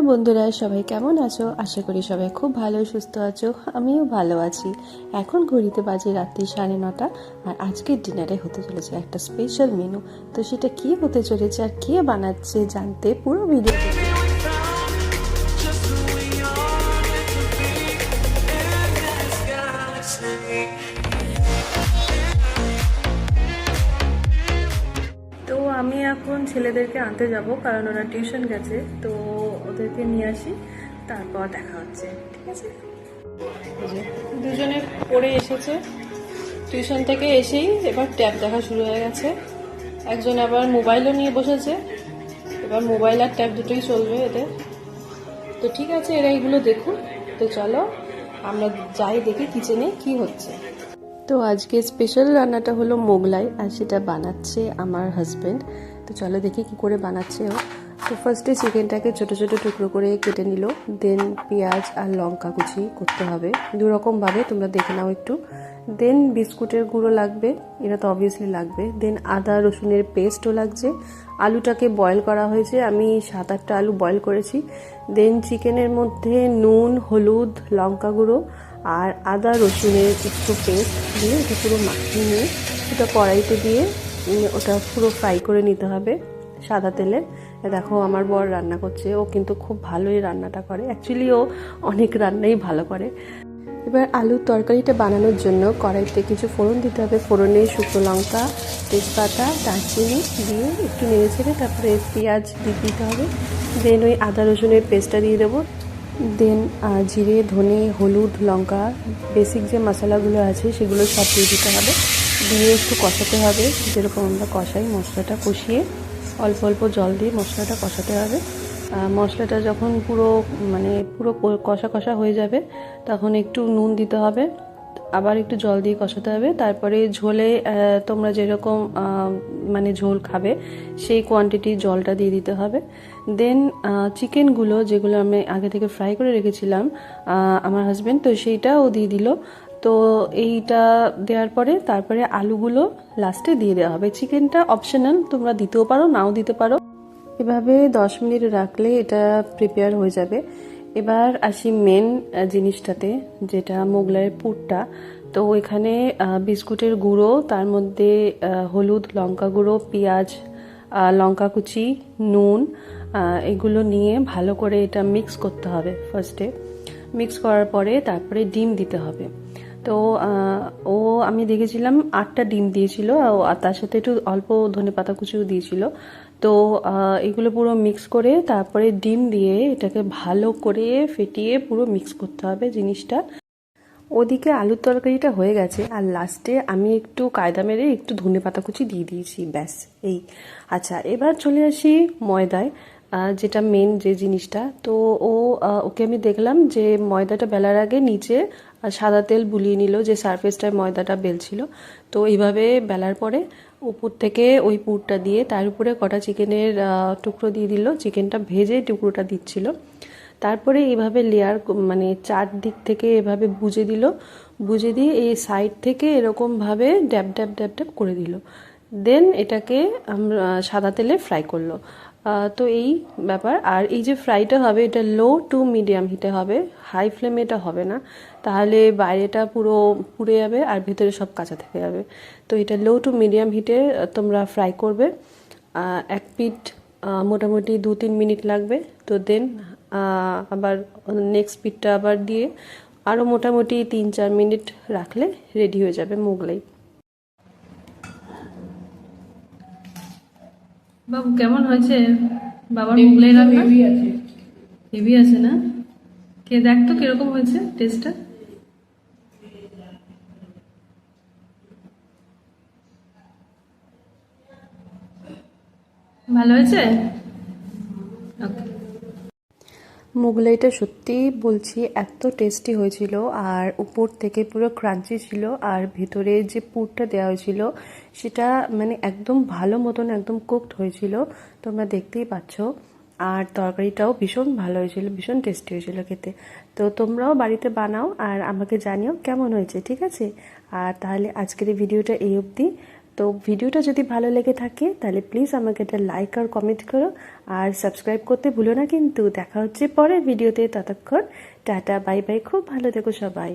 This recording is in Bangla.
হ্যালো বন্ধুরা, সবাই কেমন আছো? আশা করি সবাই খুব ভালো সুস্থ আছো, আমিও ভালো আছি। এখন ঘড়িতে বাজে রাত্রি সাড়ে নটা, আর আজকের ডিনারে হতে চলেছে একটা স্পেশাল মেনু তো সেটা কি হতে চলেছে আর কে বানাচ্ছে জানতে পুরো ভিডিও এখন ছেলেদেরকে আনতে যাব কারণ ওরা টিউশন গেছে তো ওদেরকে নিয়ে আসি তারপর দেখা হচ্ছে ঠিক আছে? দুজনে পড়ে এসেছে। টিউশন থেকে এসেই এবার ট্যাব দেখা শুরু হয়ে গেছে। একজন আবার মোবাইলও নিয়ে বসেছে। এবার মোবাইল আর ট্যাব দুটোই চলবে এদের। তো ঠিক আছে এরা এগুলো দেখুন তো চলো আমরা যাই দেখি কিচেনে কি হচ্ছে। তো আজকে স্পেশাল রান্নাটা হলো মোগলাই আর সেটা বানাচ্ছে আমার হাজব্যান্ড তো চলো দেখি কি করে বানাচ্ছে ও। তো ফার্স্টে চিকেনটাকে ছোটো ছোটো টুকরো করে কেটে নিল দেন পেঁয়াজ আর লঙ্কা কুচি করতে হবে। দু রকমভাবে তোমরা দেখে নাও একটু। দেন বিস্কুটের গুঁড়ো লাগবে, এটা তো অবভিয়াসলি লাগবে। দেন আদা রসুনের পেস্টও লাগছে। আলুটাকে বয়েল করা হয়েছে, আমি সাত আটটা আলু বয়েল করেছি। দেন চিকেনের মধ্যে নুন, হলুদ, লঙ্কা গুঁড়ো আর আদা রসুনের একটু পেস্ট দিয়ে এটা পুরো মাখিয়ে নিয়ে ওটা কড়াইতে দিয়ে ওটা পুরো ফ্রাই করে নিতে হবে সাদা তেলে। দেখো, আমার বর রান্না করছে। ও কিন্তু খুব ভালোই রান্নাটা করে। অ্যাকচুয়ালি ও অনেক রান্নাই ভালো করে। এবার আলুর তরকারিটা বানানোর জন্য কড়াইতে কিছু ফোড়ন দিতে হবে। ফোড়নে শুকনো লঙ্কা, তেজপাতা, দারচিনি দিয়ে একটু নেড়ে ছেড়ে তারপরে পেঁয়াজ দিয়ে দিতে হবে। দেন ওই আদা রসুনের পেস্টটা দিয়ে দেবো। দেন জিরে, ধনে, হলুদ, লঙ্কা বেসিক যে মশলাগুলো আছে সেগুলো সব দিয়ে দিতে হবে। দিয়ে একটু কষাতে হবে, যেরকম আমরা কষাই মশলাটা কষিয়ে অল্প অল্প জল দিয়ে মশলাটা কষাতে হবে। মশলাটা যখন পুরো মানে পুরো কষা কষা হয়ে যাবে, তখন একটু নুন দিতে হবে। আবার একটু জল দিয়ে কষাতে হবে। তারপরে ঝোলে তোমরা যেরকম মানে ঝোল খাবে, সেই কোয়ান্টিটি জলটা দিয়ে দিতে হবে। দেন চিকেনগুলো যেগুলো আমি আগে থেকে ফ্রাই করে রেখেছিলাম আমার হাজব্যান্ড তো সেইটাও দিয়ে দিল। তো এইটা দেওয়ার পরে তারপরে আলুগুলো লাস্টে দিয়ে দেওয়া হবে। চিকেনটা অপশনাল তোমরা দিতেও পারো, নাও দিতে পারো। এভাবে দশ মিনিট রাখলে এটা প্রিপেয়ার হয়ে যাবে। এবার আসি মেন জিনিসটাতে, যেটা মোগলাইয়ের পুরটা। তো এখানে বিস্কুটের গুঁড়ো, তার মধ্যে হলুদ লঙ্কা গুঁড়ো, পেঁয়াজ লঙ্কা কুচি, নুন এগুলো নিয়ে ভালো করে এটা মিক্স করতে হবে ফার্স্টে মিক্স করার পরে তারপরে ডিম দিতে হবে। তো ও, আমি দেখেছিলাম আটটা ডিম দিয়েছিল তার সাথে একটু অল্প ধনে পাতা কুচিও দিয়েছিল। তো এগুলো পুরো মিক্স করে তারপরে ডিম দিয়ে এটাকে ভালো করে ফেটিয়ে পুরো মিক্স করতে হবে জিনিসটা। ওদিকে আলুর তরকারিটা হয়ে গেছে আর লাস্টে আমি একটু কায়দা মেরে একটু ধনে পাতা কুচি দিয়ে দিয়েছি, ব্যাস, এই। আচ্ছা এবার চলে আসি ময়দায়। যেটা মেন যে জিনিসটা, তো ও ওকে আমি দেখলাম যে ময়দাটা বেলার আগে নিচে সাদা তেল বুলিয়ে নিল যে সারফেসটায় ময়দাটা বেলছিল। তো এইভাবে বেলার পরে উপর থেকে ওই পুরটা দিয়ে তার উপরে কটা চিকেনের টুকরো দিয়ে দিল চিকেনটা ভেজে টুকরোটা দিচ্ছিল। তারপরে এইভাবে লেয়ার মানে চারদিক থেকে এভাবে বুজে দিল। বুজে দিয়ে এই সাইড থেকে এরকমভাবে ড্যাব ড্যাব ড্যাব ড্যাব করে দিল। দেন এটাকে আমরা সাদা তেলে ফ্রাই করল। তো এই ব্যাপার। আর এই যে ফ্রাইটা হবে এটা লো টু মিডিয়াম হিটে হবে। হাই ফ্লেমে এটা হবে না। তাহলে বাইরেটা পুরো পুড়ে যাবে আর ভেতরে সব কাঁচা থেকে যাবে। তো এটা লো টু মিডিয়াম হিটে তোমরা ফ্রাই করবে। এক আহ, মোটামুটি দু তিন মিনিট লাগবে। তো দেন আবার নেক্সট পিঠটা আবার দিয়ে আরও মোটামুটি তিন চার মিনিট রাখলে রেডি হয়ে যাবে মোগলাই। বাবু কেমন হয়েছে? বাবার মুগলাই রান্না হেভি আছে। না? কে দেখ তো কীরকম হয়েছে টেস্টটা ভালো হয়েছে ওকে মোগলাইটা সত্যি বলছি, এত টেস্টি হয়েছিল আর উপর থেকে পুরো ক্রাঞ্চি ছিল আর ভেতরে যে পুরটা দেওয়া হয়েছিল, সেটা মানে একদম ভালো মতন একদম কুকড হয়েছিল, তোমরা দেখতেই পাচ্ছ। আর তরকারিটাও ভীষণ ভালো হয়েছিল, ভীষণ টেস্টি হয়েছিল খেতে। তো তোমরাও বাড়িতে বানাও আর আমাকে জানিও কেমন হয়েছে, ঠিক আছে? আর তাহলে আজকের এই ভিডিওটা এই অবধি। তো ভিডিওটা যদি ভালো লেগে থাকে, তাহলে প্লিজ আমাকে এটা লাইক আর কমেন্ট করো। আর সাবস্ক্রাইব করতে ভুলো না কিন্তু দেখা হচ্ছে পরের ভিডিওতে। ততক্ষণ টাটা বাই বাই খুব ভালো থেকো সবাই।